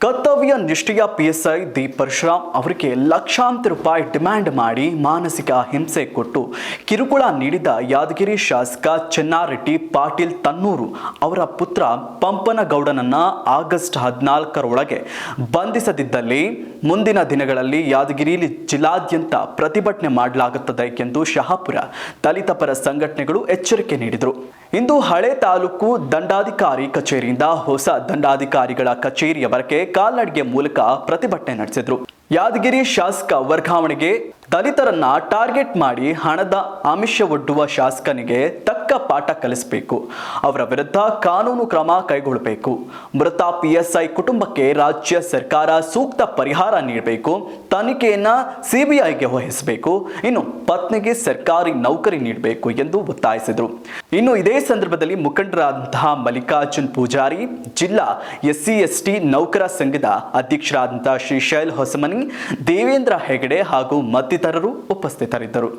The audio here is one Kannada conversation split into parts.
ಕರ್ತವ್ಯ ನಿಷ್ಠೆಯ ಐ ದಿ ಪರಶುರಾಮ್ ಅವರಿಗೆ ಲಕ್ಷಾಂತರ ರೂಪಾಯಿ ಡಿಮ್ಯಾಂಡ್ ಮಾಡಿ ಮಾನಸಿಕ ಹಿಂಸೆ ಕೊಟ್ಟು ಕಿರುಕುಳ ನೀಡಿದ ಯಾದಗಿರಿ ಶಾಸಕ ಚೆನ್ನಾರೆಡ್ಡಿ ಪಾಟೀಲ್ ತನ್ನೂರು ಅವರ ಪುತ್ರ ಪಂಪನಗೌಡನನ್ನು ಆಗಸ್ಟ್ ಹದಿನಾಲ್ಕರೊಳಗೆ ಬಂಧಿಸದಿದ್ದಲ್ಲಿ ಮುಂದಿನ ದಿನಗಳಲ್ಲಿ ಯಾದಗಿರಿಯಲ್ಲಿ ಜಿಲ್ಲಾದ್ಯಂತ ಪ್ರತಿಭಟನೆ ಮಾಡಲಾಗುತ್ತದೆ ಎಂದು ಶಹಾಪುರ ದಲಿತ ಪರ ಸಂಘಟನೆಗಳು ಎಚ್ಚರಿಕೆ ನೀಡಿದರು. ಇಂದು ಹಳೆ ತಾಲೂಕು ದಂಡಾಧಿಕಾರಿ ಕಚೇರಿಯಿಂದ ಹೊಸ ದಂಡಾಧಿಕಾರಿಗಳ ಕಚೇರಿಯವರೆಗೆ ಕಾಲ್ನಡಿಗೆ ಮೂಲಕ ಪ್ರತಿಭಟನೆ ನಡೆಸಿದ್ರು. ಯಾದಗಿರಿ ಶಾಸಕ ವರ್ಗಾವಣೆಗೆ ದಲಿತರನ್ನ ಟಾರ್ಗೆಟ್ ಮಾಡಿ ಹಣದ ಆಮಿಷವೊಡ್ಡುವ ಶಾಸಕನಿಗೆ ತಕ್ಕ ಪಾಠ ಕಲಿಸಬೇಕು. ಅವರ ವಿರುದ್ಧ ಕಾನೂನು ಕ್ರಮ ಕೈಗೊಳ್ಳಬೇಕು. ಮೃತ ಪಿಎಸ್ಐ ಕುಟುಂಬಕ್ಕೆ ರಾಜ್ಯ ಸರ್ಕಾರ ಸೂಕ್ತ ಪರಿಹಾರ ನೀಡಬೇಕು. ತನಿಖೆಯನ್ನ ಸಿಬಿಐಗೆ ವಹಿಸಬೇಕು. ಇನ್ನು ಪತ್ನಿಗೆ ಸರ್ಕಾರಿ ನೌಕರಿ ನೀಡಬೇಕು ಎಂದು ಒತ್ತಾಯಿಸಿದರು. ಇನ್ನು ಇದೇ ಸಂದರ್ಭದಲ್ಲಿ ಮುಖಂಡರಾದಂತಹ ಮಲ್ಲಿಕಾರ್ಜುನ್ ಪೂಜಾರಿ, ಜಿಲ್ಲಾ ಎಸ್ಸಿ ಎಸ್ಟಿ ನೌಕರ ಸಂಘದ ಅಧ್ಯಕ್ಷರಾದಂತಹ ಶ್ರೀಶೈಲ್ ಹೊಸಮನಿ ದೇವೇಂದ್ರ ಹೆಗಡೆ ಹಾಗೂ ಮತ್ತಿತರರು ಉಪಸ್ಥಿತರಿದ್ದರು.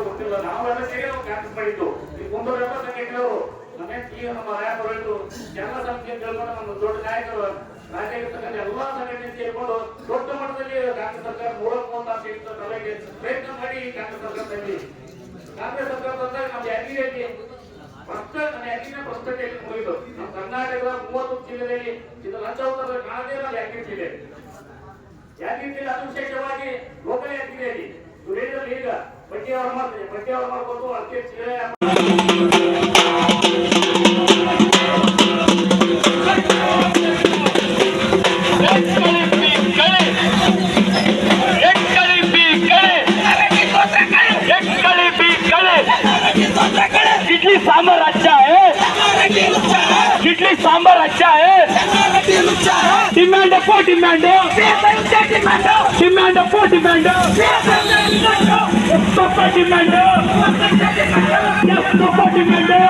ಗೊತ್ತಿಲ್ಲ ನಾವೆಲ್ಲ ಸೇರಿ ನಾವು ಕ್ಯಾನ್ಸಲ್ ಮಾಡಿದ್ದು ಈ ಕುಂದೂರೆಲ್ಲ ಸಂಘಟನೆಯವರು ನಮ್ಮ ಈ ನಮ್ಮ ನಾಯಕರು ಎಲ್ಲ ಸಂಖ್ಯೆ ತಿಳ್ಕೊಂಡು ನಮ್ಮ ದೊಡ್ಡ ನಾಯಕರು ರಾಜ್ಯ ಇರ್ತಕ್ಕಂಥ ಎಲ್ಲಾ ಸಂಘಟನೆ ದೊಡ್ಡ ಮಟ್ಟದಲ್ಲಿ ಕಾಂಗ್ರೆಸ್ ಸರ್ಕಾರ ಮೂವತ್ತಾರು ಸೀಟ್ ತಲೆಗೆ ಪ್ರಯತ್ನ ಮಾಡಿ ಕಾಂಗ್ರೆಸ್ ಸರ್ಕಾರ ತಂದಿ ಕಾಂಗ್ರೆಸ್ ಸರ್ಕಾರ ತಂದಾಗ ನಮ್ಮ ಯಾದಗಿರಿಯಲ್ಲಿ ಭ್ರಷ್ಟ ನಮ್ಮ ಯಾದಗಿರಿನ ಭ್ರಷ್ಟತೆಯಲ್ಲಿ ಮುಗಿದು ನಮ್ಮ ಕರ್ನಾಟಕದ ಮೂವತ್ತು ಜಿಲ್ಲೆಯಲ್ಲಿ, ಇದು ಲಂಚ ಉತ್ತರ ಕಾಣದೇ ಇರೋ ಯಾದಗಿರಿ ಜಿಲ್ಲೆ ಯಾದಗಿರಿ ಅದು ವಿಶೇಷವಾಗಿ ಲೋಕಲ್ ಯಾದಗಿರಿಯಲ್ಲಿ ಇವ್ರು ಹೇಳಿದ್ರಲ್ಲ ಈಗ ಬಡ್ಡಿ ಅವ್ರ ಮಾತು ಬಡ್ಡಿ ಅವ್ರ demand four demand demand four demand తప్ప డిమాండ్ తప్ప డిమాండ్